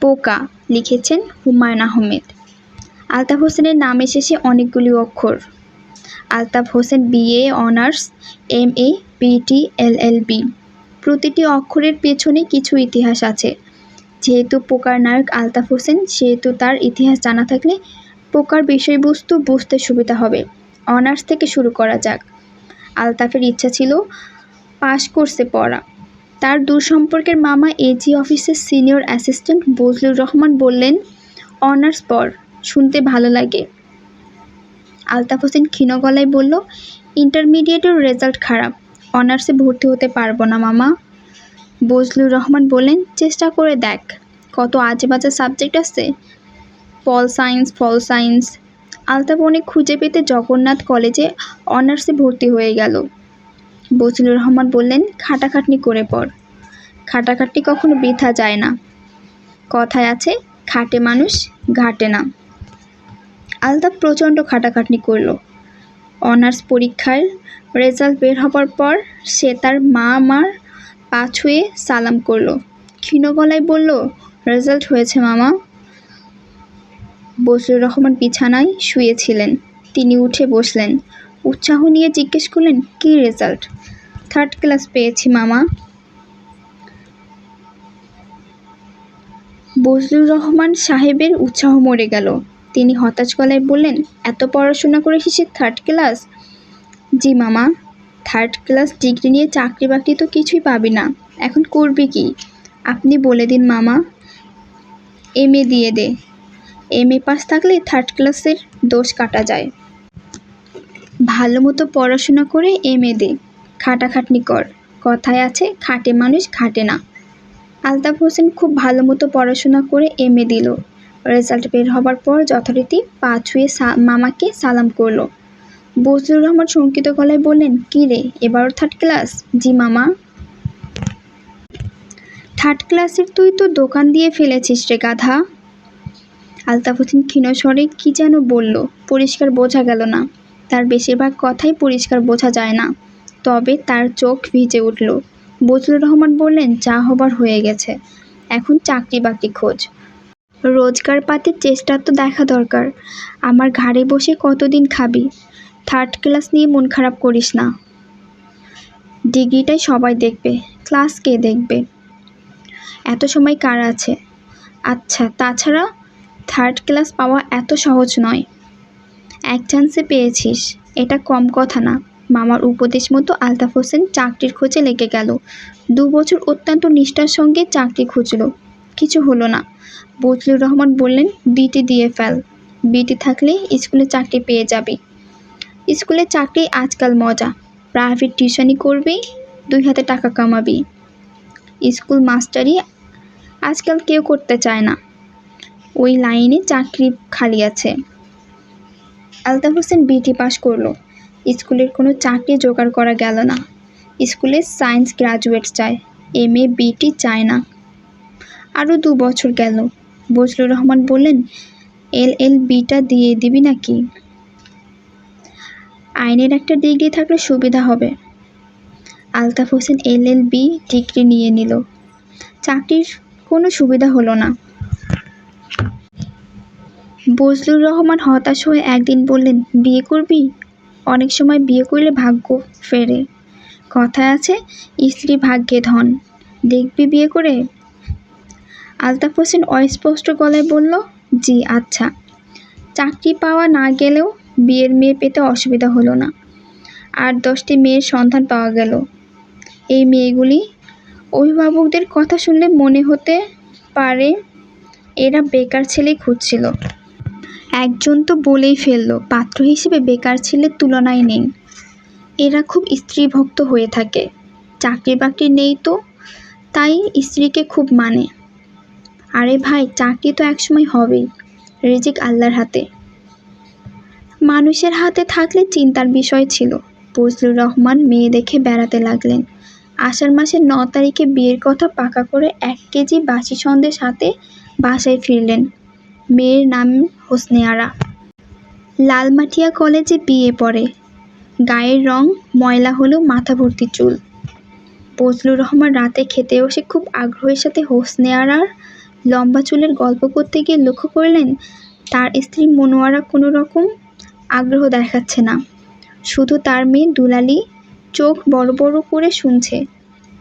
পোকা, লিখেছেন হুমায়ুন আহমেদ। আলতাফ হোসেনের নামে শেষে অনেকগুলি অক্ষর। Altaf Hossain BA honours, M A BT LLB প্রতিটি অক্ষরের পেছনে কিছু ইতিহাস আছে। যেহেতু পোকার নায়ক আলতাফ হোসেন, সেহেতু তার ইতিহাস জানা থাকলে পোকার বিষয়বস্তু বুঝতে সুবিধা হবে। অনার্স থেকে শুরু করা যাক। আলতাফের ইচ্ছা ছিল পাশ কোর্সে পড়া। তার দূর সম্পর্কের মামা এজি অফিসের সিনিয়র অ্যাসিস্ট্যান্ট বজলুর রহমান বললেন, অনার্স পর, শুনতে ভালো লাগে। আলতাফ হোসেন ক্ষীণ গলায় বলল, ইন্টারমিডিয়েটের রেজাল্ট খারাপ, অনার্সে ভর্তি হতে পারব না মামা। বজলুর রহমান বললেন, চেষ্টা করে দেখ, কত আজে বাজে সাবজেক্ট আছে। পল সায়েন্স ফল সায়েন্স আলতাফ অনেক খুঁজে পেতে জগন্নাথ কলেজে অনার্সে ভর্তি হয়ে গেল। বজলুর রহমান বললেন, খাটাখাটনি করে পড়। খাটাখাটনি কখনো বৃথা যায় না। কথায় আছে, খাটে মানুষ, ঘাটে না। আলতাফ প্রচণ্ড খাটাখাটনি করল। অনার্স পরীক্ষার রেজাল্ট বের হবার পর সে তার মা মার পা ছুঁয়ে সালাম করল। ক্ষীণ গলায় বলল, রেজাল্ট হয়েছে মামা। বজলুর রহমান বিছানায় শুয়েছিলেন। তিনি উঠে বসলেন। উৎসাহ নিয়ে জিজ্ঞেস করলেন, কী রেজাল্ট থার্ড ক্লাস পেয়েছি, মামা। বজলুর রহমান সাহেবের উৎসাহ মরে গেল। তিনি হতাশ গলায় বললেন, এত পড়াশোনা করে এসেছি থার্ড ক্লাস জি, মামা। থার্ড ক্লাস ডিগ্রি নিয়ে চাকরি বাকরি তো কিছুই পাবি না। এখন করবি কি? আপনি বলে দিন, মামা। এম এ দিয়ে দে। এম এ পাস থাকলে থার্ড ক্লাসের দোষ কাটা যায়। ভালো মতো পড়াশোনা করে এম এ দে। খাটাখাটনি কর। কথায় আছে, খাটে মানুষ খাটে না। আলতাফ হোসেন খুব ভালো মতো পড়াশোনা করে এম এ দিল। রেজাল্ট বের হবার পর যথারীতি পা ছুঁয়ে মামাকে সালাম করল। বজলুর রহমান শঙ্কিত গলায় বললেন, কী রে এবারও থার্ড ক্লাস জি, মামা। থার্ড ক্লাসের তুই তো দোকান দিয়ে ফেলেছিস রে, গাধা। আলতাফ হোসেন ক্ষীণ স্বরে কী যেন বলল, পরিষ্কার বোঝা গেল না। তার বেশিরভাগ কথাই পরিষ্কার বোঝা যায় না। তবে তার চোখ ভিজে উঠল। বজলুর রহমান বললেন, যা হবার হয়ে গেছে। এখন চাকরি বাকরি খোঁজ। রোজগার পাতির চেষ্টা তো দেখা দরকার। আমার ঘাড়ে বসে কতদিন খাবি? থার্ড ক্লাস নিয়ে মন খারাপ করিস না। ডিগ্রিটাই সবাই দেখবে। ক্লাস কে দেখবে? এত সময় কার আছে? আচ্ছা তাছাড়া থার্ড ক্লাস পাওয়া এত সহজ নয়। এক চান্সে পেয়েছিস। এটা কম কথা না। মামার উপদেশ মতো আলতাফ হোসেন চাকরির খোঁজে লেগে গেল। দু বছর অত্যন্ত নিষ্ঠার সঙ্গে চাকরি খুঁজলো। কিছু হলো না। বজলুর রহমান বললেন বিটি দিয়ে ফেল। বিটি থাকলে স্কুলে চাকরি পেয়ে যাবি। স্কুলে চাকরি আজকাল মজা। প্রাইভেট টিউশনি করবি, দুই হাতে টাকা কামাবি। স্কুল মাস্টারি আজকাল কেউ করতে চায় না। ওই লাইনে চাকরি খালি আছে। আলতাফ হোসেন বিটি পাশ করল। স্কুলের কোনো চাকরি জোগাড় করা গেল না। স্কুলে সায়েন্স গ্রাজুয়েট চায়, এম এ বিটি চায় না। আরও দু বছর গেল। বজলুর রহমান বললেন, এল এল বিটা দিয়ে দিবি নাকি? আইনের একটা ডিগ্রি থাকলে সুবিধা হবে। Altaf Hossain L L B degree নিয়ে নিল। চাকরির কোনো সুবিধা হলো না। বজলুর রহমান হতাশ হয়ে একদিন বললেন, বিয়ে করবি? অনেক সময় বিয়ে করলে ভাগ্য ফেরে। কথায় আছে, স্ত্রী ভাগ্যে ধন। দেখবি বিয়ে করে? আলতাফ হোসেন অস্পষ্ট গলায় বলল, জি আচ্ছা। চাকরি পাওয়া না গেলেও বিয়ের মেয়ে পেতে অসুবিধা হলো না। আর দশটি মেয়ের সন্ধান পাওয়া গেল। এই মেয়েগুলি অভিভাবকদের কথা শুনলে মনে হতে পারে এরা বেকার ছেলেই খুঁজছিল। একজন তো বলেই ফেলল, পাত্র হিসেবে বেকার ছেলের তুলনায় নেই। এরা খুব স্ত্রীভক্ত হয়ে থাকে। চাকরি বাকরি নেই তো, তাই স্ত্রীকে খুব মানে। আরে ভাই, চাকরি তো একসময় হবেই, রিজিক আল্লাহর হাতে। মানুষের হাতে থাকলে চিন্তার বিষয় ছিল। ফজলুর রহমান মেয়ে দেখে বেড়াতে লাগলেন। আষাঢ় মাসের ন তারিখে বিয়ের কথা পাকা করে এক কেজি বাসি সন্দেশ হাতে বাসায় ফিরলেন। মেয়ের নাম হোসনেয়ারা। লালমাটিয়া কলেজে বিয়ে পড়ে। গায়ের রং ময়লা হলেও মাথা ভর্তি চুল। ফজলুর রহমান রাতে খেতে বসে খুব আগ্রহের সাথে হোসনেয়ারার লম্বা চুলের গল্প করতে গিয়ে লক্ষ্য করলেন, তার স্ত্রী মনোয়ারা কোনো রকম আগ্রহ দেখাচ্ছে না। শুধু তার মেয়ে দুলালি চোখ বড় বড় করে শুনছে।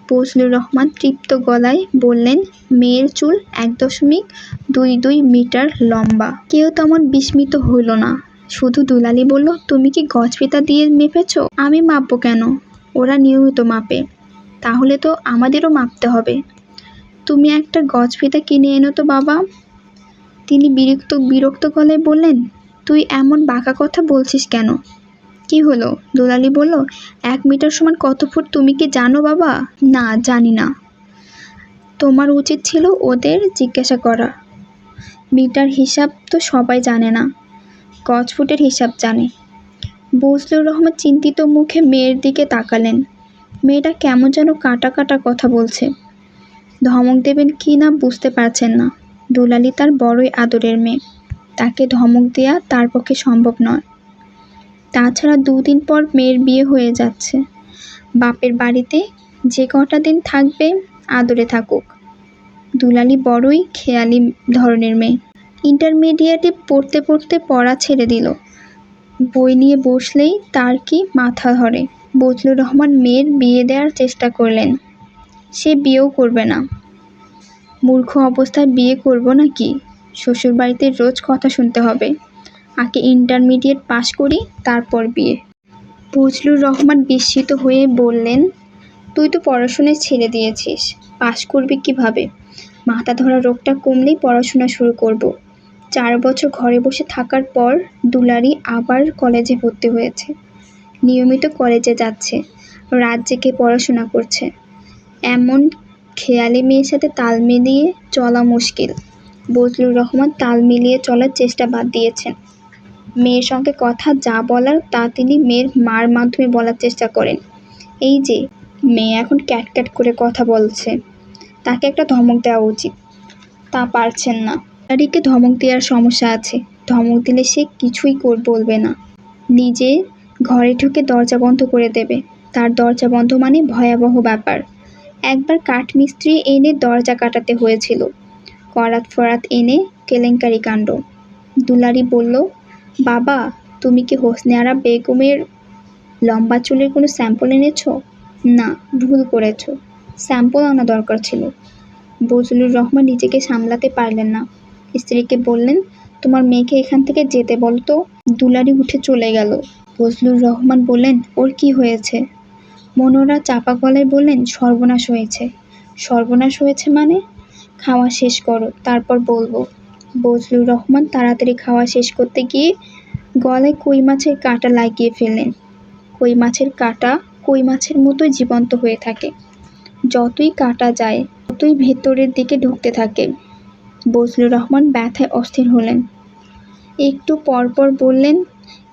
ফজলুর রহমান তৃপ্ত গলায় বললেন, মেয়ের চুল এক দশমিক দুই দুই মিটার লম্বা। কেউ তেমন বিস্মিত হইল না। শুধু দুলালি বলল, তুমি কি গজ ফিতা দিয়ে মেপেছ? আমি মাপবো কেন? ওরা নিয়মিত মাপে। তাহলে তো আমাদেরও মাপতে হবে। তুমি একটা গজ ফিতা কিনে এনো তো বাবা। তিনি বিরক্ত বিরক্ত গলায় বললেন, তুই এমন বাঁকা কথা বলছিস কেন? কি হলো? দুলালি বলল, এক মিটার সমান কত ফুট তুমি কি জানো বাবা? না, জানি না। তোমার উচিত ছিল ওদের জিজ্ঞাসা করা। মিটার হিসাব তো সবাই জানে না। গজ ফুটের হিসাব জানে? বজলুর রহমান চিন্তিত মুখে মেয়ের দিকে তাকালেন। মেয়েটা কেমন যেন কাটা কাটা কথা বলছে। ধমক দেবেন কি না বুঝতে পারছেন না। দুলালি তার বড়ই আদরের মেয়ে। তাকে ধমক দেয়া তার পক্ষে সম্ভব নয়। তাছাড়া দুদিন পর মেয়ের বিয়ে হয়ে যাচ্ছে। বাপের বাড়িতে যে কটা দিন থাকবে, আদরে থাকুক। দুলালি বড়ই খেয়ালি ধরনের মেয়ে। ইন্টারমিডিয়েটে পড়তে পড়তে পড়া ছেড়ে দিল। বই নিয়ে বসলেই তার কি মাথা ধরে। বজলুর রহমান মেয়ের বিয়ে দেওয়ার চেষ্টা করলেন। সে বিয়েও করবে না। মূর্খ অবস্থায় বিয়ে করব নাকি? শ্বশুরবাড়িতে রোজ কথা শুনতে হবে। আগে ইন্টারমিডিয়েট পাশ করি, তারপর বিয়ে ফজলুর রহমান বিস্মিত হয়ে বললেন, তুই তো পড়াশোনায় ছেড়ে দিয়েছিস পাশ করবি কীভাবে? মাথা ধরা রোগটা কমলেই পড়াশোনা শুরু করব। চার বছর ঘরে বসে থাকার পর দুলারি আবার কলেজে ভর্তি হয়েছে। নিয়মিত কলেজে যাচ্ছে, রাত জেগে পড়াশোনা করছে। এমন খেয়ালি মেয়ের সাথে তাল মিলিয়ে চলা মুশকিল। বজলুর রহমান তাল মিলিয়ে চলার চেষ্টা বাদ দিয়েছেন। মেয়ের সঙ্গে কথা যা বলার তা তিনি মেয়ের মার মাধ্যমে বলার চেষ্টা করেন। এই যে, মেয়ে এখন ক্যাট ক্যাট করে কথা বলছে। তাকে একটা ধমক দেওয়া উচিত। তা পারছেন না। তারিকে ধমক দেওয়ার সমস্যা আছে। ধমক দিলে সে কিছুই কর, বলবে না। নিজে ঘরে ঢুকে দরজা বন্ধ করে দেবে। তার দরজা বন্ধ মানে ভয়াবহ ব্যাপার। একবার কাঠমিস্ত্রি এনে দরজা কাটাতে হয়েছিল। করাত ফরাত এনে কেলেঙ্কারি কাণ্ড। দুলারি বলল বাবা, তুমি কি হোসনে আরা বেগমের লম্বা চুলের কোনো স্যাম্পল এনেছো? না, ভুল করেছ। স্যাম্পল আনা দরকার ছিল। বজলুর রহমান নিজেকে সামলাতে পারলেন না। স্ত্রীকে বললেন, তোমার মেয়েকে এখান থেকে যেতে বলতো? দুলারি উঠে চলে গেল। বজলুর রহমান বললেন, ওর কি হয়েছে? মনোরা চাপা গলায় বললেন, সর্বনাশ হয়েছে। সর্বনাশ হয়েছে মানে? খাওয়া শেষ করো, তারপর বলব। বজলুর রহমান তাড়াতাড়ি খাওয়া শেষ করতে গিয়ে গলায় কই মাছের কাঁটা লাগিয়ে ফেললেন। কই মাছের কাঁটা কই মাছের মতোই জীবন্ত হয়ে থাকে। যতই কাটা যায়, ততই ভেতরের দিকে ঢুকতে থাকে। বজলুর রহমান ব্যথায় অস্থির হলেন। একটু পরপর বললেন,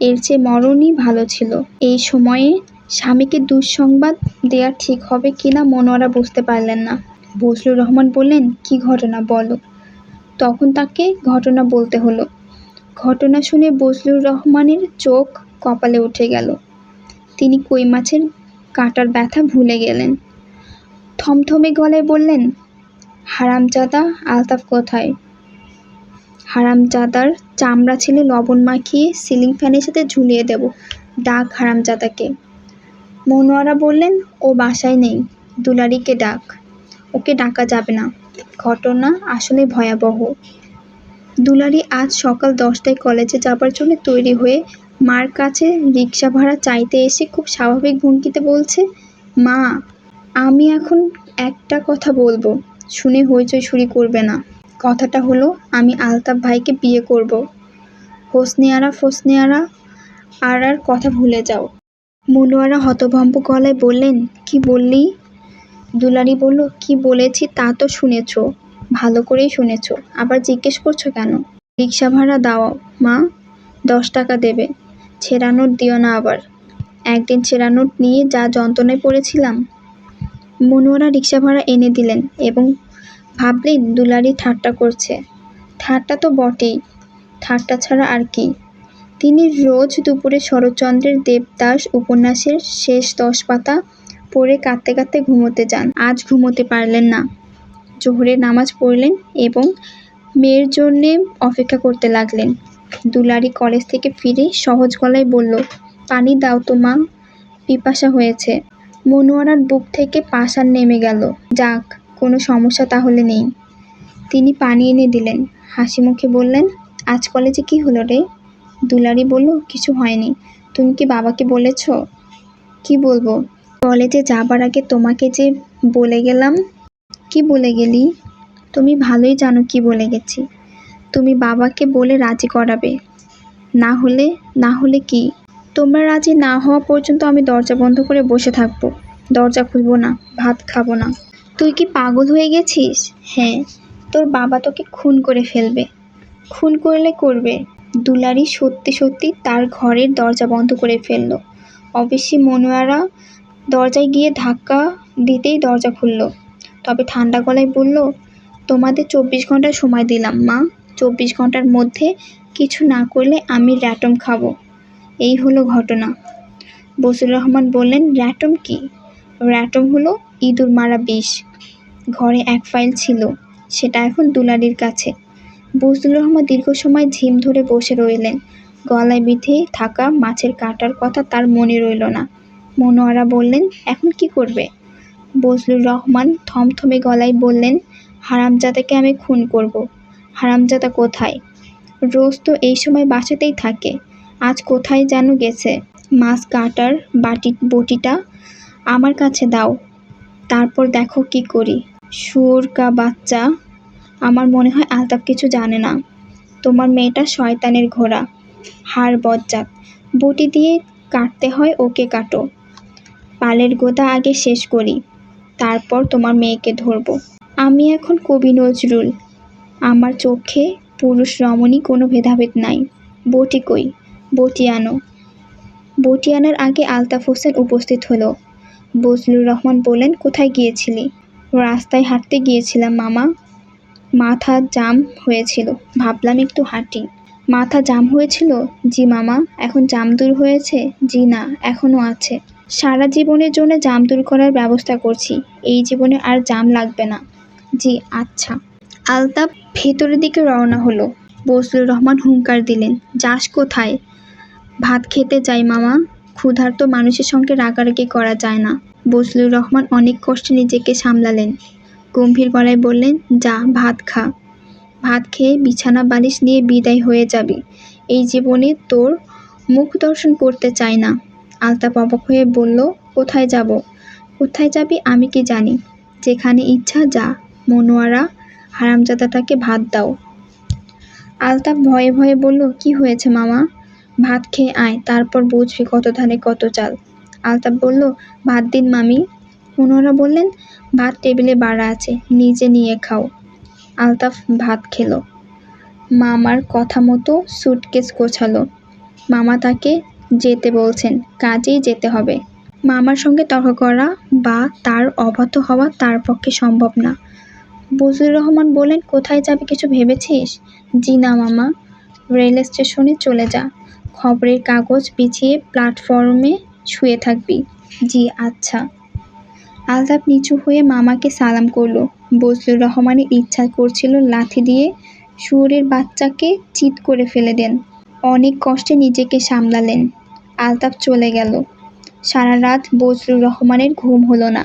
এর চেয়ে মরণই ভালো ছিল। এই সময়ে স্বামীকে দুঃসংবাদ দেওয়া ঠিক হবে কিনা মনোয়ারা বুঝতে পারলেন না। বজলুর রহমান বললেন, কি ঘটনা বলো? তখন তাকে ঘটনা বলতে হলো। ঘটনা শুনে বজলুর রহমানের চোখ কপালে উঠে গেল। তিনি কই মাছের কাটার ব্যথা ভুলে গেলেন। থমথমে গলায় বললেন, হারামজাদা, আলতাফ কোথায়? হারামজাদার চামড়া ছেলে লবণ মাখিয়ে সিলিং ফ্যানের সাথে ঝুলিয়ে দেব, ডাক হারামজাদাকে। মনোয়ারা বললেন, ও বাসায় নেই, দুলারিকে ডাক, ওকে ডাকা যাবে না। ঘটনা আসলে ভয়াবহ। দুলারি আজ সকাল দশটায় কলেজে যাবার জন্য তৈরি হয়ে মার কাছে রিক্সা ভাড়া চাইতে এসে খুব স্বাভাবিক ভঙ্গিতে বলছে, মা, আমি এখন একটা কথা বলব, শুনে হইচই শুরি করবে না। কথাটা হলো, আমি আলতাফ ভাইকে বিয়ে করব। হোসনিয়ারা ফোসনিয়ারা, আর আর কথা ভুলে যাও। মনোয়ারা হতভম্ব গলায় বললেন, কি বললি? দুলারি বলল, কি বলেছি তা তো শুনেছ, ভালো করেই শুনেছ। আবার জিজ্ঞেস করছ কেন? রিক্সা ভাড়া দাও, মা, দশ টাকা দেবে। ছেঁড়া নোট দিও না আবার। একদিন ছেঁড়া নোট নিয়ে যা যন্ত্রণায় পড়েছিলাম। মনোয়ারা রিক্সা ভাড়া এনে দিলেন এবং ভাবলেন দুলারি ঠাট্টা করছে। ঠাট্টা তো বটেই, ঠাট্টা ছাড়া আর কি। তিনি রোজ দুপুরে শরৎচন্দ্রের দেবদাস উপন্যাসের শেষ দশ পাতা পড়ে কাঁদতে কাঁদতে ঘুমোতে যান। আজ ঘুমোতে পারলেন না। জোহরের নামাজ পড়লেন এবং মেয়ের জন্যে অপেক্ষা করতে লাগলেন। দুলারি কলেজ থেকে ফিরে সহজ গলায় বলল, পানি দাও তো মা, পিপাসা হয়েছে মনোয়ারার বুক থেকে পাশার নেমে গেল। যাক, কোনো সমস্যা তাহলে নেই তিনি পানি এনে দিলেন। হাসি মুখে বললেন, আজ কলেজে কি হলো রে দুলারি বলল, কিছু হয়নি। তুমি কি বাবাকে বলেছ? কি বলব? কলেজে যাবার আগে তোমাকে যে বলে গেলাম, কি বলে গেলি? তুমি ভালোই জানো কি বলে গেছি। তুমি বাবাকে বলে রাজি করাবে। না হলে না হলে কি? তোমরা রাজি না হওয়া পর্যন্ত আমি দরজা বন্ধ করে বসে থাকব। দরজা খুলবো না, ভাত খাব না। তুই কি পাগল হয়ে গেছিস? হ্যাঁ তোর বাবা তোকে খুন করে ফেলবে। খুন করলে করবে। দুলারি সত্যি সত্যি তার ঘরের দরজা বন্ধ করে ফেলল। অবশ্যই মনোয়ারা দরজায় গিয়ে ধাক্কা দিতেই দরজা খুলল। তবে ঠান্ডা গলায় বলল, তোমাদের চব্বিশ ঘণ্টা সময় দিলাম, মা। চব্বিশ ঘণ্টার মধ্যে কিছু না করলে আমি র্যাটম খাব। এই হলো ঘটনা। বসির রহমান বললেন, র্যাটম কি? র্যাটম হলো ইঁদুর মারা বিষ। ঘরে এক ফাইল ছিল, সেটা এখন দুলারির কাছে। বজলুর রহমান দীর্ঘ সময় ঝিম ধরে বসে রইলেন। গলায় বিধে থাকা মাছের কাটার কথা তার মনে রইল না। মনোয়ারা বললেন, এখন কি করবে? বজলুর রহমান থমথমে গলায় বললেন, হারামজাদাকে আমি খুন করব। হারামজাদা কোথায়? রোজ তো এই সময় বাসাতেই থাকে। আজ কোথায় যেন গেছে? মাছ কাটার বাটি, বটিটা আমার কাছে দাও। তারপর দেখো কি করি। সুরকা বাচ্চা, আমার মনে হয় আলতাফ কিছু জানে না। তোমার মেয়েটা শয়তানের ঘোড়া। হাড় বজ্জাত। বটি দিয়ে কাটতে হয়, ওকে কাটো। পালের গোদা আগে শেষ করি, তারপর তোমার মেয়েকে ধরবো। আমি এখন কবি নজরুল। আমার চোখে পুরুষ রমণী কোনো ভেদাভেদ নাই। বটি কই? বটি আনো। বটি আনার আগে আলতাফ হোসেন উপস্থিত হলো। বজলুর রহমান বলেন কোথায় গিয়েছিলি? রাস্তায় হাঁটতে গিয়েছিলাম, মামা। মাথা জাম হয়েছিল। ভাবলাম একটু হাঁটি। মাথা জাম হয়েছিল? জি, মামা। এখন জাম দূর হয়েছে? জি, না এখনও আছে। সারা জীবনের জন্য জাম দূর করার ব্যবস্থা করছি। এই জীবনে আর জাম লাগবে না। জি আচ্ছা। আলতাফ ভেতরের দিকে রওনা হলো। বজলুর রহমান হুঙ্কার দিলেন, যাস কোথায়? ভাত খেতে যাই মামা। ক্ষুধার্ত মানুষের সঙ্গে রাগারাগি করা যায় না। বজলুর রহমান অনেক কষ্টে নিজেকে সামলালেন। গম্ভীর গলায় বললেন, যা, ভাত খা। ভাত খেয়ে বিছানা বালিশ নিয়ে বিদায় হয়ে যাবি। এই জীবনে তোর মুখ দর্শন করতে চাই না। আলতাপ অবাক হয়ে বলল, কোথায় যাব? কোথায় যাবি আমি কি জানি। যেখানে ইচ্ছা যা। মনোয়ারা, হারামজাদাটাকে ভাত দাও। আলতাপ ভয়ে ভয়ে বলল, কি হয়েছে মামা? ভাত খেয়ে আয়, তারপর বুঝবি কত ধানে কত চাল। আলতাপ বলল, ভাত দিন মামি। মনোয়ারা বললেন, ভাত টেবিলে বাড়া আছে, নিজে নিয়ে খাও। আলতাফ ভাত খেলো। মামার কথা মতো সুটকেস গোছালো। মামা তাকে যেতে বলছেন, কাজেই যেতে হবে। মামার সঙ্গে তর্ক করা বা তার অবাধ্য হওয়া তার পক্ষে সম্ভব না। বজলুর রহমান বলেন কোথায় যাবে কিছু ভেবেছিস? জি না, মামা। রেল স্টেশনে চলে যা। খবরের কাগজ বিছিয়ে প্ল্যাটফর্মে শুয়ে থাকবি। জি আচ্ছা। আলতাফ নিচু হয়ে মামাকে সালাম করল। বজলুর রহমানের ইচ্ছা করছিল লাথি দিয়ে শুয়োরের বাচ্চাকে চিৎ করে ফেলে দেন। অনেক কষ্টে নিজেকে সামলালেন। আলতাফ চলে গেল। সারা রাত বজলুর রহমানের ঘুম হলো না।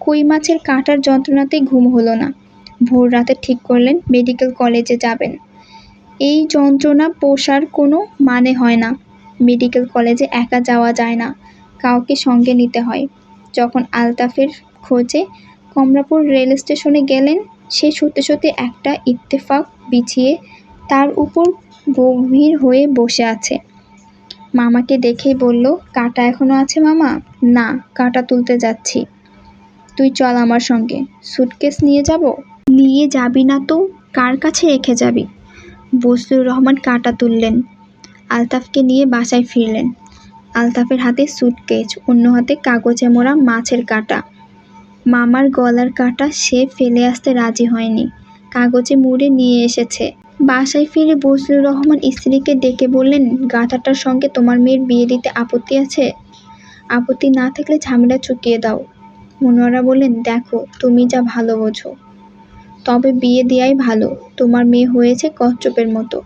কই মাছের কাটার যন্ত্রণাতেই ঘুম হলো না। ভোর রাতে ঠিক করলেন মেডিকেল কলেজে যাবেন। এই যন্ত্রণা পোষার কোনো মানে হয় না। মেডিকেল কলেজে একা যাওয়া যায় না। কাউকে সঙ্গে নিতে হয়। যখন আলতাফের খোঁজে কমলাপুর রেল স্টেশনে গেলেন, সে সত্যি সত্যি একটা ইত্তেফাক বিছিয়ে তার উপর গভীর হয়ে বসে আছে। মামাকে দেখেই বলল, কাটা এখনও আছে মামা? না, কাটা তুলতে যাচ্ছি। তুই চল আমার সঙ্গে। সুটকেস নিয়ে যাব? নিয়ে যাবি না তো? কার কাছে রেখে যাবি? বজলুর রহমান কাটা তুললেন। আলতাফকে নিয়ে বাসায় ফিরলেন। আলতাফের হাতে সুটকেস, অন্য হাতে কাগজে মোড়া মাছের কাটা। মামার গলার কাটা সে ফেলে আসতে রাজি হয়নি। কাগজে মুড়ে নিয়ে এসেছে। বাসায় ফিরে বজলুর রহমান স্ত্রীকে ডেকে বললেন গাঁথাটার সঙ্গে তোমার মেয়ের বিয়ে দিতে আপত্তি আছে? আপত্তি না থাকলে ঝামেলা চুকিয়ে দাও। মনোয়ারা বললেন, দেখো, তুমি যা ভালো বোঝো। তবে বিয়ে দেয়াই ভালো। তোমার মেয়ে হয়েছে কচ্ছপের মতো।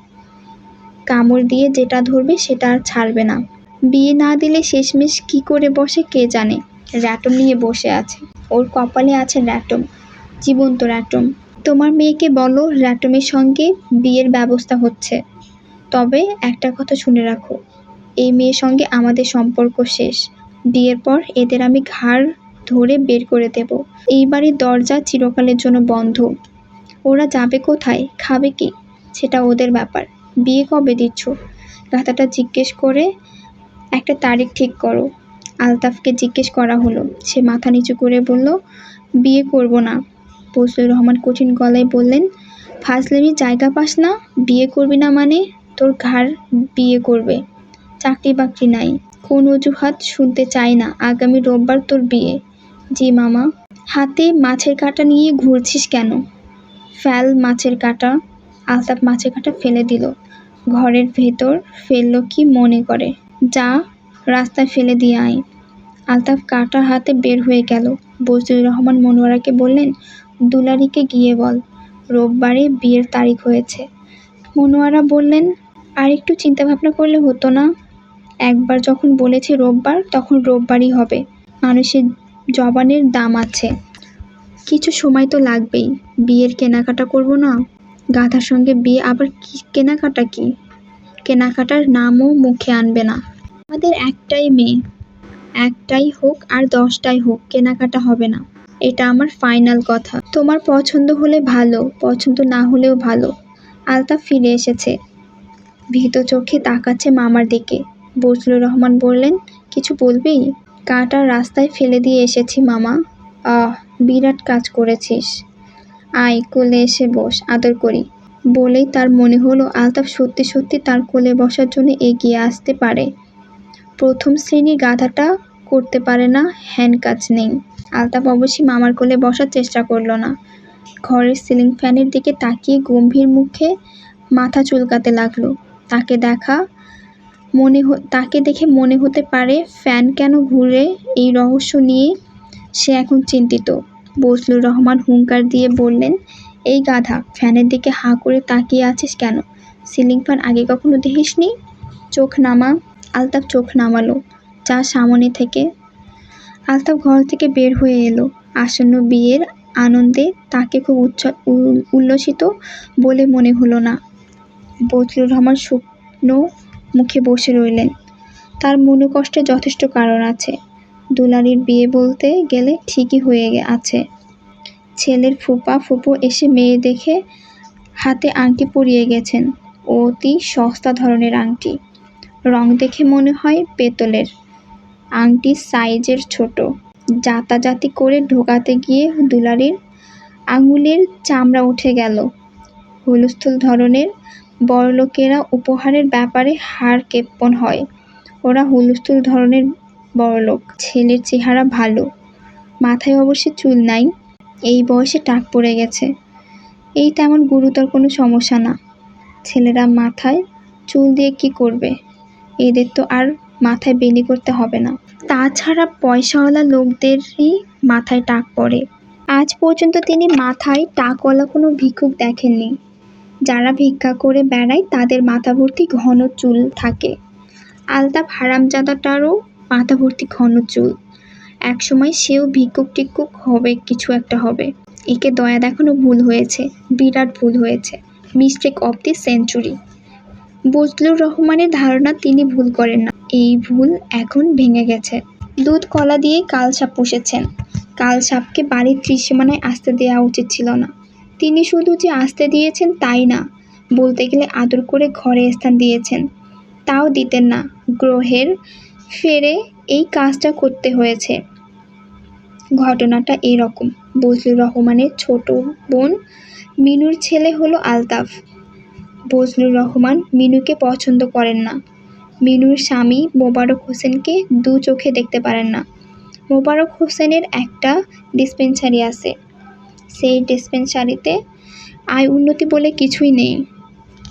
কামড় দিয়ে যেটা ধরবে সেটা আর ছাড়বে না। বিয়ে না দিলে শেষমেশ কি করে বসে কে জানে? র্যাটম নিয়ে বসে আছে। ওর কপালে আছে র্যাটম, জীবন্ত র্যাটম। তোমার মেয়েকে বলো র্যাটমের সঙ্গে বিয়ের ব্যবস্থা হচ্ছে। তবে একটা কথা শুনে রাখো, এই মেয়ের সঙ্গে আমাদের সম্পর্ক শেষ। বিয়ের পর এদের আমি ঘাড় ধরে বের করে দেব। এই বাড়ির দরজা চিরকালের জন্য বন্ধ। ওরা যাবে কোথায়, খাবে কি, সেটা ওদের ব্যাপার। বিয়ে কবে দিচ্ছ? গাথাটা জিজ্ঞেস করে, একটা তারিখ ঠিক করো। আলতাফকে জিজ্ঞেস করা হলো। সে মাথা নিচু করে বলল, বিয়ে করব না। ফজলুর রহমান কঠিন গলায় বললেন, ফাজলামি জায়গা পাস না, বিয়ে করবি না মানে? তোর ঘাড় বিয়ে করবে। চাকরি বাকরি নাই। কোন অজুহাত শুনতে চাই না। আগামী রোববার তোর বিয়ে। জি মামা। হাতে মাছের কাঁটা নিয়ে ঘুরছিস কেন? ফেল মাছের কাঁটা। আলতাফ মাছের কাঁটা ফেলে দিল। ঘরের ভেতর ফেলল কি মনে করে? যা, রাস্তায় ফেলে দিয়ে আয়। আলতাফ কাঁটা হাতে বের হয়ে গেল। বজলুর রহমান মনোয়ারাকে বললেন দুলারিকে গিয়ে বল, রোববারে বিয়ের তারিখ হয়েছে। মনোয়ারা বললেন, আর একটু চিন্তা ভাবনা করলে হতো না। একবার যখন বলেছি রোববার, তখন রোববারই হবে। মানুষের জবানের দাম আছে। কিছু সময় তো লাগবেই। বিয়ের কেনাকাটা করব না? গাধার সঙ্গে বিয়ে আবার কি কেনাকাটা কি? কেনাকাটার নামও মুখে আনবে না। আমাদের একটাই মেয়ে। একটাই হোক আর দশটাই হোক, কেনাকাটা হবে না। এটা আমার ফাইনাল কথা। তোমার পছন্দ হলে ভালো, পছন্দ না হলেও ভালো। আলতা ফিরে এসেছে। ভীত চোখে তাকাচ্ছে মামার দিকে। বজলুর রহমান বললেন, কিছু বলবি? কাঁটা রাস্তায় ফেলে দিয়ে এসেছি মামা। আহ, বিরাট কাজ করেছিস। আয়, কোলে এসে বস, আদর করি। বলেই তার মনে হলো আলতাফ সত্যি সত্যি তার কোলে বসার জন্য এগিয়ে আসতে পারে। প্রথম শ্রেণির গাধাটা করতে পারে না, হ্যান্ড কাজ নেই। আলতাফ অবশ্যই মামার কোলে বসার চেষ্টা করল না। ঘরের সিলিং ফ্যানের দিকে তাকিয়ে গম্ভীর মুখে মাথা চুলকাতে লাগল। তাকে দেখা মনে তাকে দেখে মনে হতে পারে ফ্যান কেন ঘুরে এই রহস্য নিয়ে সে এখন চিন্তিত। বজলুর রহমান হুঙ্কার দিয়ে বললেন, এই গাধা, ফ্যানের দিকে হাঁ করে তাকিয়ে আছিস কেন? সিলিং ফ্যান আগে কখনো দেখিসনি? চোখ নামা আলতাফ চোখ নামালো, যা সামনে থেকে আলতাফ ঘর থেকে বের হয়ে এলো। আসন্ন বিয়ের আনন্দে তাকে খুব উচ্ছ উল্লসিত বলে মনে হলো না। বজলুর রহমান শুকনো মুখে বসে রইলেন। তার মনোকষ্টে যথেষ্ট কারণ আছে। দুলারির বিয়ে বলতে গেলে ঠিকই হয়ে আছে। ছেলের ফুপা ফুপু এসে মেয়ে দেখে হাতে আংটি পরিয়ে গেছেন। অতি সস্তা ধরনের আংটি। রং দেখে মনে হয় পেতলের। আংটি সাইজের ছোট। যাতাযাতি করে ঢোকাতে গিয়ে দুলারির আঙুলের চামড়া উঠে গেল। হুলস্থুল ধরনের বড়লোকেরা উপহারের ব্যাপারে হার কেপ্পন হয়। ওরা হুলস্থুল ধরনের বড়লোক, ছেলের চেহারা ভালো, মাথায় অবশ্য চুল নাই, এই বয়সে টাক পড়ে গেছে। এই তেমন গুরুতর কোনো সমস্যা না। ছেলেরা মাথায় চুল দিয়ে কি করবে? এদের তো আর মাথায় বেলি করতে হবে না। তাছাড়া পয়সাওয়ালা লোকদেরই মাথায় টাক পড়ে। আজ পর্যন্ত তিনি মাথায় টাকওয়ালা কোনো ভিক্ষুক দেখেননি। যারা ভিক্ষা করে বেড়ায় তাদের মাথা ভর্তি ঘন চুল থাকে। আলতাফ হারামজাদাটারও মাথা ভর্তি ঘন চুল। একসময় সেও ভিক্ষুক টিক্ষুক হবে, কিছু একটা হবে। একে দয়া দেখানো ভুল হয়েছে, বিরাট ভুল হয়েছে। Mistake of the century. Bazlur রহমানের ধারণা তিনি ভুল করেন না। এই ভুল এখন ভেঙে গেছে। দুধ কলা দিয়ে কাল সাপ পুষেছেন। কাল সাপকে বাড়ির ত্রিসীমানায় আসতে দেওয়া উচিত ছিল না। তিনি শুধু যে আসতে দিয়েছেন তাই না, বলতে গেলে আদর করে ঘরে স্থান দিয়েছেন। তাও দিতেন না, গ্রহের ফেরে এই কাজটা করতে হয়েছে। ঘটনাটা এরকম, বজলুর রহমানের ছোট বোন মিনুর ছেলে হলো আলতাফ। বজলুর রহমান মিনুকে পছন্দ করেন না। মিনুর স্বামী মোবারক হোসেনকে দু চোখে দেখতে পারেন না। মোবারক হোসেনের একটা ডিসপেন্সারি আছে। সেই ডিসপেন্সারিতে আয় উন্নতি বলে কিছুই নেই।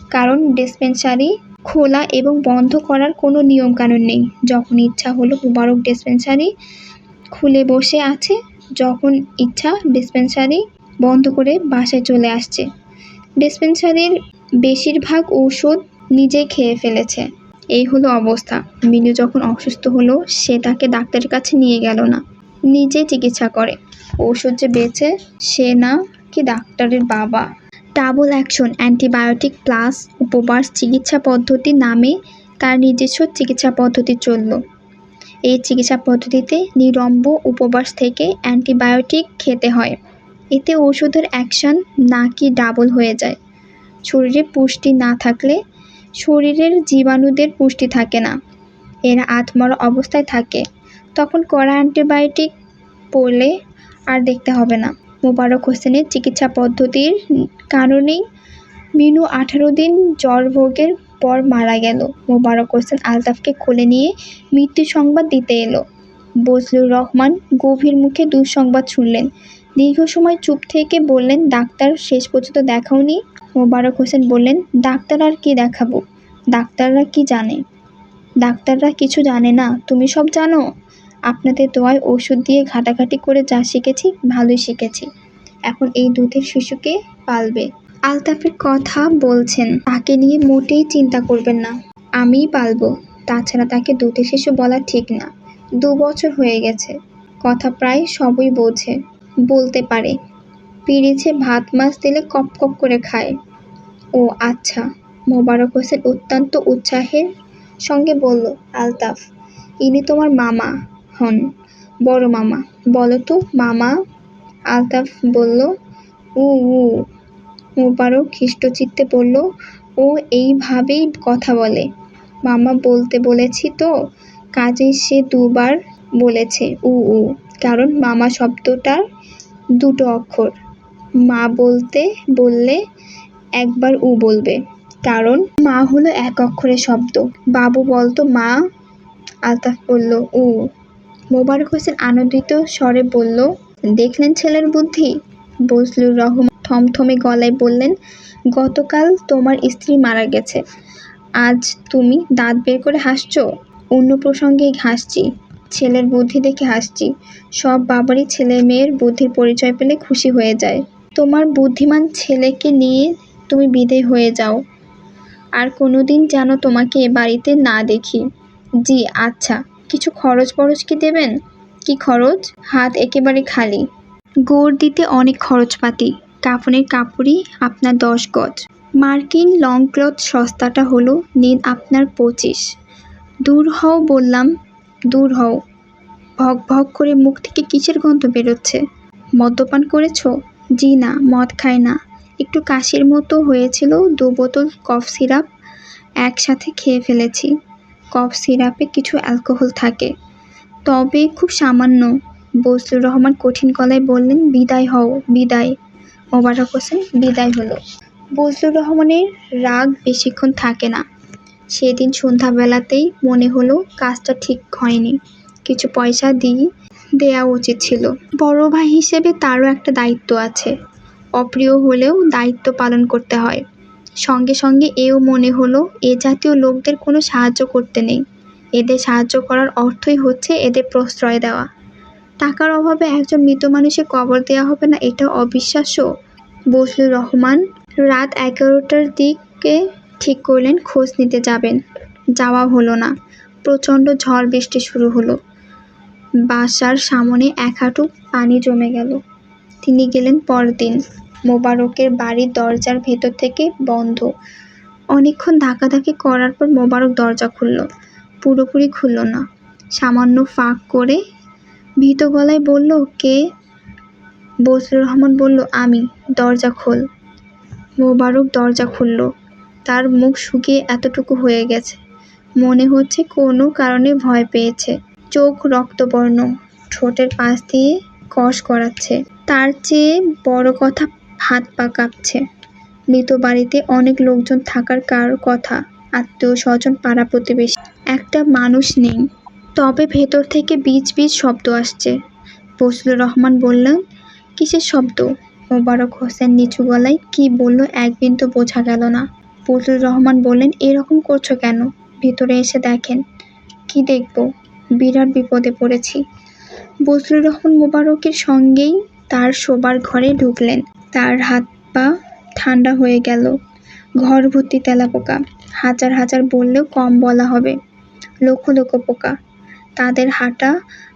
কারণ ডিসপেন্সারি খোলা এবং বন্ধ করার কোনো নিয়মকানুন নেই। যখন ইচ্ছা হলো মোবারক ডিসপেন্সারি খুলে বসে আছে, যখন ইচ্ছা ডিসপেন্সারি বন্ধ করে বাসায় চলে আসছে। ডিসপেন্সারির বেশিরভাগ ঔষধ নিজে খেয়ে ফেলেছে। এই হলো অবস্থা। মিনু যখন অসুস্থ হলো, সে তাকে ডাক্তারের কাছে নিয়ে গেল না। নিজে চিকিৎসা করে। ঔষধ যে বেচে, সে না কি ডাক্তারের বাবা। ডাবল অ্যাকশন অ্যান্টিবায়োটিক প্লাস উপবাস চিকিৎসা পদ্ধতি নামে তার নিজস্ব চিকিৎসা পদ্ধতি চলল। এই চিকিৎসা পদ্ধতিতে নিরম্ব উপবাস থেকে অ্যান্টিবায়োটিক খেতে হয়। এতে ওষুধের অ্যাকশন নাকি ডাবল হয়ে যায়। শরীরে পুষ্টি না থাকলে শরীরের জীবাণুদের পুষ্টি থাকে না। এরা আত্মর অবস্থায় থাকে। তখন কড়া অ্যান্টিবায়োটিক পড়লে আর দেখতে হবে না। মোবারক হোসেনের চিকিৎসা পদ্ধতির কারণেই মিনু আঠারো দিন জ্বর ভোগের পর মারা গেল। মোবারক হোসেন আলতাফকে কোলে নিয়ে মৃত্যু সংবাদ দিতে এলো। বজলুর রহমান গভীর মুখে দুঃসংবাদ শুনলেন। দীর্ঘ সময় চুপ থেকে বললেন, ডাক্তার, শেষ পর্যন্ত দেখাওনি? মোবারক হোসেন বললেন, ডাক্তার আর কি দেখাবো? ডাক্তাররা কি জানে? ডাক্তাররা কিছু জানে না। তুমি সব জানো? আপনাদের দোয়ায় ওষুধ দিয়ে ঘাটাঘাটি করে যা শিখেছি, ভালোই শিখেছি। এখন এই দুধের শিশুকে পালবে। আলতাফের কথা বলছেন, তাকে নিয়ে মোটেই চিন্তা করবেন না। আমিই পালবো। তাছাড়া তাকে দুধের শিশু বলা ঠিক না। দু বছর হয়ে গেছে। কথা প্রায় সবই বোঝে। বলতে পারে পিড়িছে ভাত মাছ দিলে কপ কপ করে খায়। ও আচ্ছা মোবারক হোসেন অত্যন্ত উৎসাহের সঙ্গে বলল, আলতাফ, ইনি তোমার মামা হন, বড় মামা। বলো তো, মামা? আলতাফ বলল, উ উ। মোবারক খ্রিস্টচিত্তে বলল, ও এইভাবেই কথা বলে। মামা বলতে বলেছি তো, কাজেই সে দুবার বলেছে, উ উ। কারণ মামা শব্দটার দুটো অক্ষর। মা বলতে বললে একবার উ বলবে। কারণ মা হলো এক অক্ষরের শব্দ। বাবু বলতো, মা, আলতাফ বলল, উ। মোবারক হোসেন আনন্দিত স্বরে বলল, দেখলেন ছেলের বুদ্ধি? বজলুর রহমান থমথমে গলায় বললেন, গতকাল তোমার স্ত্রী মারা গেছে। আজ তুমি দাঁত বের করে হাসছো? অন্য প্রসঙ্গেই হাসছি। ছেলের বুদ্ধি দেখে হাসছি। সব বাবারই ছেলে মেয়ের বুদ্ধির পরিচয় পেলে খুশি হয়ে যায়। তোমার বুদ্ধিমান ছেলেকে নিয়ে তুমি বিদেয় হয়ে যাও। আর কোনোদিন যেন তোমাকে এ বাড়িতে না দেখি। জি আচ্ছা। কিছু খরচ বরচ কি দেবেন? কি খরচ? হাত একেবারে খালি। গোড় দিতে অনেক খরচপাতি। কাফনের কাপড়ই আপনার দশ গজ। মার্কিন লং ক্লথ সস্তাটা হলো নিন আপনার পঁচিশ। দূর হও বললাম, দূর হও। ভক ভক করে মুখ থেকে কিসের গন্ধ বেরোচ্ছে? মদ্যপান করেছ? জি না, মদ খাই না। একটু কাশির মতো হয়েছিল দু বোতল কফ সিরাপ একসাথে খেয়ে ফেলেছি। কফ সিরাপে কিছু অ্যালকোহল থাকে। তবে খুব সামান্য। বজলুর রহমান কঠিন গলায় বললেন, বিদায় হও, বিদায়। মোবারক হোসেন বিদায় হলো। বজলুর রহমানের রাগ বেশিক্ষণ থাকে না। সেদিন সন্ধ্যাবেলাতেই মনে হলো, কাজটা ঠিক হয়নি। কিছু পয়সা দিয়ে দেয়া উচিত ছিল। বড় ভাই হিসেবে তারও একটা দায়িত্ব আছে। অপ্রিয় হলেও দায়িত্ব পালন করতে হয়। সঙ্গে সঙ্গে এও মনে হলো, এ জাতীয় লোকদের কোনো সাহায্য করতে নেই। এদের সাহায্য করার অর্থই হচ্ছে এদের প্রশ্রয় দেওয়া। টাকার অভাবে একজন মৃত মানুষের কবর দেওয়া হবে না, এটা অবিশ্বাস্য। বজলুর রহমান রাত এগারোটার দিকে ঠিক করলেন, খোঁজ নিতে যাবেন। যাওয়া হলো না। প্রচণ্ড ঝড় বৃষ্টি শুরু হলো। বাসার সামনে এক হাঁটু পানি জমে গেল। তিনি গেলেন পরদিন মোবারকের বাড়ির দরজার ভেতর থেকে বন্ধ। অনেকক্ষণ ধাক্কাধাক্কি করার পর মোবারক দরজা খুলল। পুরোপুরি খুলল না। সামান্য ফাঁক করে ভীত গলায় বলল, কে? বজলুর রহমান বলল, আমি, দরজা খোল। মোবারক দরজা খুলল। তার মুখ শুকিয়ে এতটুকু হয়ে গেছে। মনে হচ্ছে কোনো কারণে ভয় পেয়েছে। চোখ রক্তবর্ণ। ঠোঁটের পাশ দিয়ে কষ করাচ্ছে তার চেয়ে বড় কথা হাত পা কাঁপছে। মৃত বাড়িতে অনেক লোকজন থাকার কার কথা। আত্মীয় স্বজন, পাড়া প্রতিবেশী। একটা মানুষ নেই। তবে ভেতর থেকে বীজ বীজ শব্দ আসছে। বজলুর রহমান বললেন, কিসের শব্দ? মোবারক হোসেন নিচু গলায় কি বলল এক বিন্দু বোঝা গেল না। ফজলুর রহমান বললেন, এরকম করছ কেন? ভেতরে এসে দেখেন। কি দেখব? বিরাট বিপদে পড়েছি। বজলুর রহমান মোবারকের সঙ্গেই তার শোবার ঘরে ঢুকলেন। তার হাত পা ঠান্ডা হয়ে গেল। ঘর ভর্তি তেলাপোকা। হাজার হাজার বললেও কম বলা হবে। লক্ষ লক্ষ পোকা। তাদের হাঁটা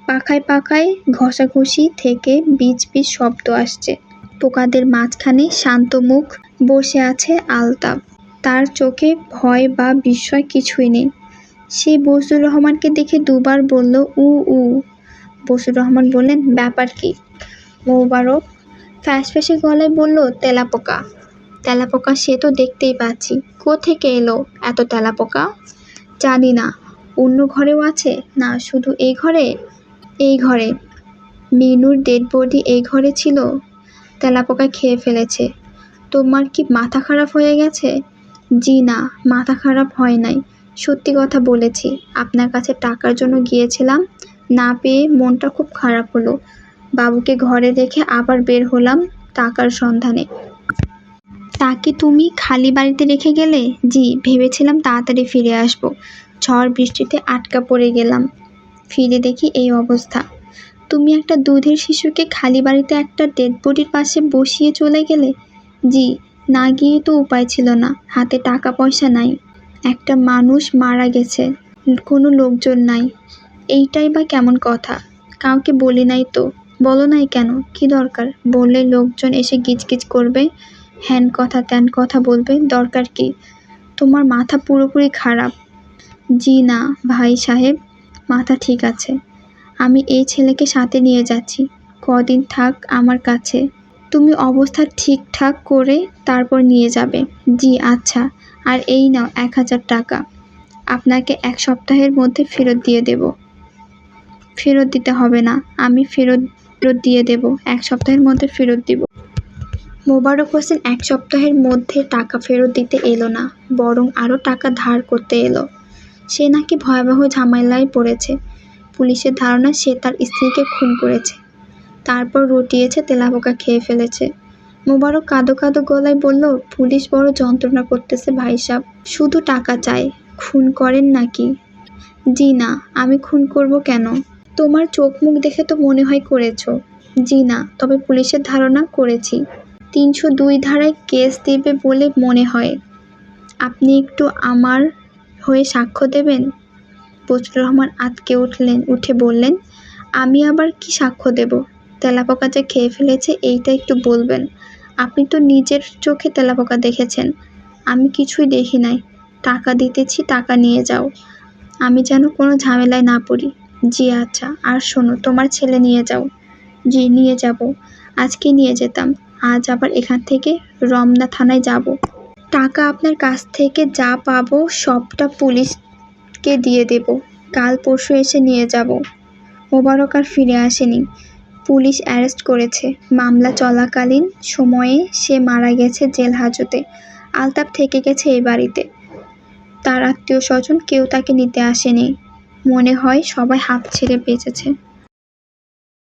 পাখায় পাখায় ঘষাঘষি থেকে বীজ বীজ শব্দ আসছে। পোকাদের মাঝখানে শান্ত মুখ বসে আছে আলতাপ তার চোখে ভয় বা বিস্ময় কিছুই নেই। সে বসুর রহমানকে দেখে দুবার বলল, উ উ। বসুর রহমান বললেন, ব্যাপার কি? মোবারক ফ্যাস ফ্যাসে গলায় বলল, তেলাপোকা। তেলাপোকা সে তো দেখতেই পাচ্ছি। থেকে এলো এত তেলাপোকা? জানি না। অন্য ঘরেও আছে? না, শুধু এই ঘরে? এই ঘরে। মিনুর ডেড বডি এই ঘরে ছিল। তেলাপোকা খেয়ে ফেলেছে। তোমার কি মাথা খারাপ হয়ে গেছে? জি না, মাথা খারাপ হয় নাই। সত্যি কথা বলেছি, আপনার কাছে টাকার জন্য গিয়েছিলাম, না পেয়ে মনটা খুব খারাপ হলো। বাবুকে ঘরে রেখে আবার বের হলাম টাকার সন্ধানে। তাকে তুমি খালি বাড়িতে রেখে গেলে? জি, ভেবেছিলাম তাড়াতাড়ি ফিরে আসব। ঝড় বৃষ্টিতে আটকা পড়ে গেলাম। ফিরে দেখি এই অবস্থা। তুমি একটা দুধের শিশুকে খালি বাড়িতে একটা ডেড বডির পাশে বসিয়ে চলে গেলে? জি, না গিয়ে তো উপায় ছিল না। হাতে টাকা পয়সা নাই। একটা মানুষ মারা গেছে, কোনো লোকজন নাই। এইটাই বা কেমন কথা? কাউকে বলি নাই তো। বলো নাই কেন? কি দরকার? বললে লোকজন এসে গিজগিজ করবে? হ্যান কথা ত্যান কথা বলবে? দরকার কি? তোমার মাথা পুরোপুরি খারাপ। জি না, ভাই সাহেব। মাথা ঠিক আছে। আমি এই ছেলেকে সাথে নিয়ে যাচ্ছি। কদিন থাক আমার কাছে। তুমি অবস্থা ঠিকঠাক করে তারপর নিয়ে যাবে। জি আচ্ছা। আর এই নাও এক হাজার টাকা। আপনাকে এক সপ্তাহের মধ্যে ফেরত দিয়ে দেব। ফেরত দিতে হবে না, আমি ফেরত ফেরত দিয়ে দেব। এক সপ্তাহের মধ্যে ফেরত দিব। মোবারক হোসেন এক সপ্তাহের মধ্যে টাকা ফেরত দিতে এলো না, বরং আরও টাকা ধার করতে এলো। সে নাকি ভয়াবহ ঝামেলায় পড়েছে। পুলিশের ধারণা, সে তার স্ত্রীকে খুন করেছে। তারপর রটিয়েছে তেলাপোকা খেয়ে ফেলেছে। মোবারক কাঁদো কাঁদো গলায় বলল, পুলিশ বড় যন্ত্রণা করতেছে ভাই সাহেব শুধু টাকা চায় খুন করেন নাকি? জি না। আমি খুন করব কেন? তোমার চোখ মুখ দেখে তো মনে হয় করেছ। জি না। তবে পুলিশের ধারণা করেছি। তিনশো দুই ধারায় কেস দেবে বলে মনে হয়। আপনি একটু আমার হয়ে সাক্ষ্য দেবেন? বজলুর রহমান আতকে উঠলেন, উঠে বললেন, আমি আবার কি সাক্ষ্য দেব? তেলাপোকা যে খেয়ে ফেলেছে, এইটা একটু বলবেন। আপনি তো নিজের চোখে তেলাপোকা দেখেছেন। আমি কিছুই দেখি নাই। টাকা দিতেছি, টাকা নিয়ে যাও। আমি যেন কোনো ঝামেলায় না পড়ি। জি আচ্ছা আর শোনো, তোমার ছেলে নিয়ে যাও। জি, নিয়ে যাব। আজকে নিয়ে যেতাম। আজ আবার এখান থেকে রমনা থানায় যাব। টাকা আপনার কাছ থেকে যা পাবো, সবটা পুলিশকে দিয়ে দেব। কাল পরশু এসে নিয়ে যাব। মোবারক আর ফিরে আসেনি। পুলিশ অ্যারেস্ট করেছে। মামলা চলাকালীন সময়ে সে মারা গেছে জেল হাজতে। আলতাপ থেকে গেছে এই বাড়িতে। তার আত্মীয় স্বজন কেউ তাকে নিতে আসেনি। মনে হয় সবাই হাফ ছেড়ে বেঁচেছে।